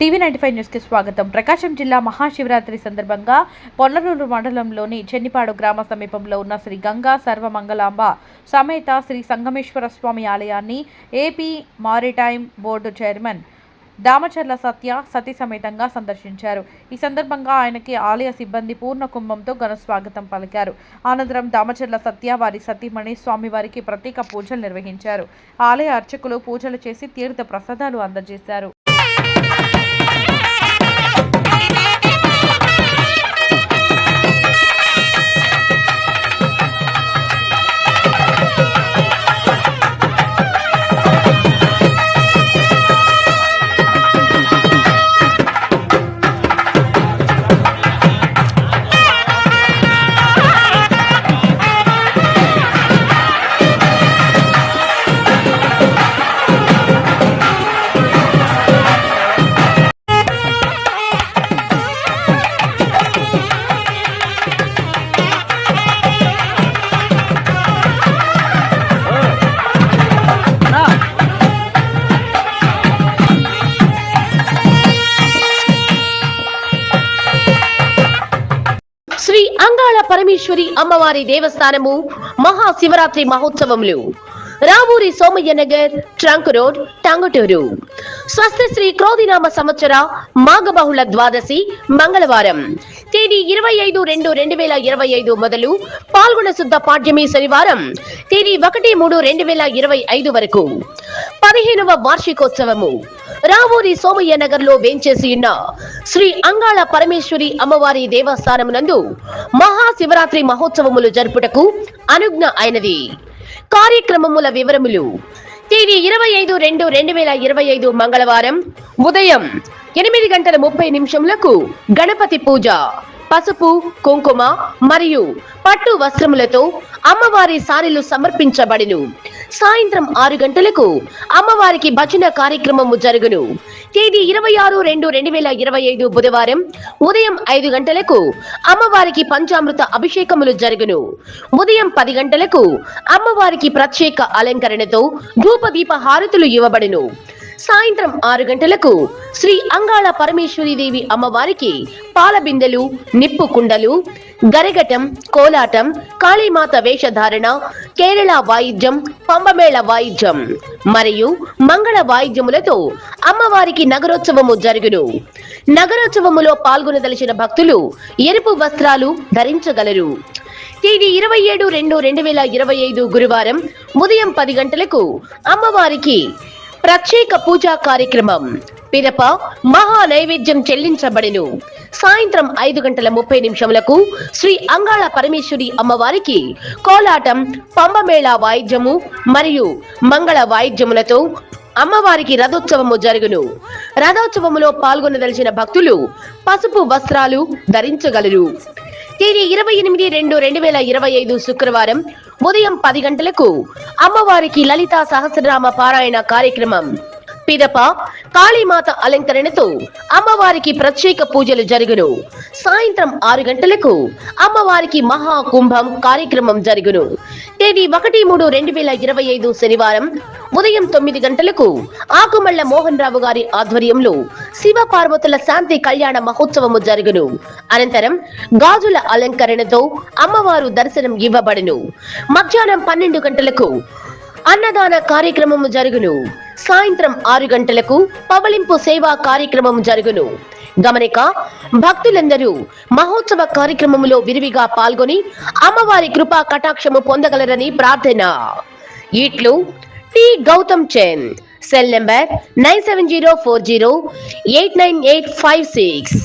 TV ninety five న్యూస్కి స్వాగతం. ప్రకాశం జిల్లా మహాశివరాత్రి సందర్భంగా పొన్నలూరు మండలంలోని చెన్నిపాడు గ్రామ సమీపంలో ఉన్న శ్రీ గంగా సర్వమంగళాంబ సమేత శ్రీ సంగమేశ్వర స్వామి ఆలయాన్ని AP maritime board chairman Damacharla Satya సతీ సమేతంగా సందర్శించారు. ఈ సందర్భంగా ఆయనకి ఆలయ సిబ్బంది పూర్ణ కుంభంతో ఘన స్వాగతం పలికారు. అనంతరం దామచర్ల సత్య వారి సతీమణి స్వామివారికి ప్రత్యేక పూజలు నిర్వహించారు. ఆలయ అర్చకులు పూజలు చేసి తీర్థ ప్రసాదాలు అందజేశారు. శ్రీ పరమేశ్వరి అమ్మవారి దేవస్థానము Mahashivratri మహోత్సవములు. Ravuri Somaiah Nagar trunk road Tanguturu. స్వస్తి శ్రీ క్రోధినామ సంవత్సర మాఘబహుళ ద్వాదశి మంగళవారం. తేదీ ఇరవై ఐదు రెండు రెండు వేల ఇరవై ఐదు మొదలు పాల్గొన శుద్ధ పాడ్యమి శనివారం. తేదీ ఒకటి మూడు రెండు వేల ఇరవై ఐదు వరకు. పదిహేనవ వార్షికోత్సవము. రావూరి సోమయ్య నగర్లో వేంచేసి ఉన్న శ్రీ అంగాళ పరమేశ్వరి అమ్మవారి దేవస్థానమునందు మహాశివరాత్రి మహోత్సవములు జరుపుటకు అనుజ్ఞ అయినది. కార్యక్రమముల వివరములు. తేదీ ఇరవై ఐదు రెండు రెండు వేల ఇరవై ఐదు మంగళవారం ఉదయం ఎనిమిది గంటల ముప్పై నిమిషములకు గణపతి పూజ. పసుపు కుంకుమ మరియు పట్టు వస్త్రములతో అమ్మవారి సారీలు సమర్పించబడిను. సాయంత్రం ఆరు గంటలకు అమ్మవారికి భజన కార్యక్రమము జరుగును. తేదీ ఇరవై ఆరు రెండు రెండు వేల ఇరవై ఐదు బుధవారం ఉదయం ఐదు గంటలకు అమ్మవారికి పంచామృత అభిషేకములు జరుగును. ఉదయం పది గంటలకు అమ్మవారికి ప్రత్యేక అలంకరణతో ధూపదీప హారతులు ఇవ్వబడును. సాయంత్రం ఆరు గంటలకు శ్రీ అంగాళ పరమేశ్వరీదేవి అమ్మవారికి పాల బిందెలు నిప్పు కుండలు గరగటం కోలాటం కాళీమాత వేషధారణ కేరళ వాయిద్యం పంబమేళ వాయిద్యం మరియు మంగళ వాయిద్యములతో అమ్మవారికి నగరోత్సవము జరుగును. నగరోత్సవములో పాల్గొనదలిచిన భక్తులు ఎరుపు వస్త్రాలు ధరించగలరు. తేదీ ఇరవై ఏడు రెండు రెండు వేల ఇరవై ఐదు గురువారం ఉదయం పది గంటలకు అమ్మవారికి ప్రత్యేక పూజా కార్యక్రమం. పిదప మహా నైవేద్యం చెల్లించబడిను. సాయంత్రం ఐదు గంటల ముప్పై నిమిషములకు శ్రీ అంగాళ పరమేశ్వరి అమ్మవారికి కోలాటం పంబమేళ వాయిద్యము మరియు మంగళ వాయిద్యములతో అమ్మవారికి రథోత్సవము జరుగును. రథోత్సవములో పాల్గొనదలిచిన భక్తులు పసుపు వస్త్రాలు ధరించగలరు. తేదీ ఇరవై ఎనిమిది రెండు రెండు వేల ఇరవై ఐదు శుక్రవారం ఉదయం పది గంటలకు అమ్మవారికి లలితా సహస్రనామ పారాయణ కార్యక్రమం పిదప కాళీమాత అలంకరణతో అమ్మవారికి ప్రత్యేక పూజలు జరుగును. సాయంత్రం ఆరు గంటలకు అమ్మవారికి మహా కుంభం కార్యక్రమం జరుగును. తేదీ ఒకటి మూడు రెండు వేల ఇరవై ఐదు శనివారం ఉదయం తొమ్మిది గంటలకు ఆకుమళ్ళ మోహన్ రావు గారి ఆధ్వర్యంలో శివ పార్వతుల శాంతి కళ్యాణ మహోత్సవము జరుగును. అనంతరం గాజుల అలంకరణతో అమ్మవారు దర్శనం ఇవ్వబడును. మధ్యాహ్నం పన్నెండు గంటలకు అన్నదాన కార్యక్రమము జరుగును. సాయంత్రం ఆరు గంటలకు పవలింపు సేవా కార్యక్రమం జరుగును. గమనిక భక్తులందరూ మహోత్సవ కార్యక్రమంలో విరివిగా పాల్గొని అమ్మవారి కృపా కటాక్షము పొందగలరని ప్రార్థన. ఇట్లు T Gautam Chand cell number nine seven zero four zero eight nine eight five six.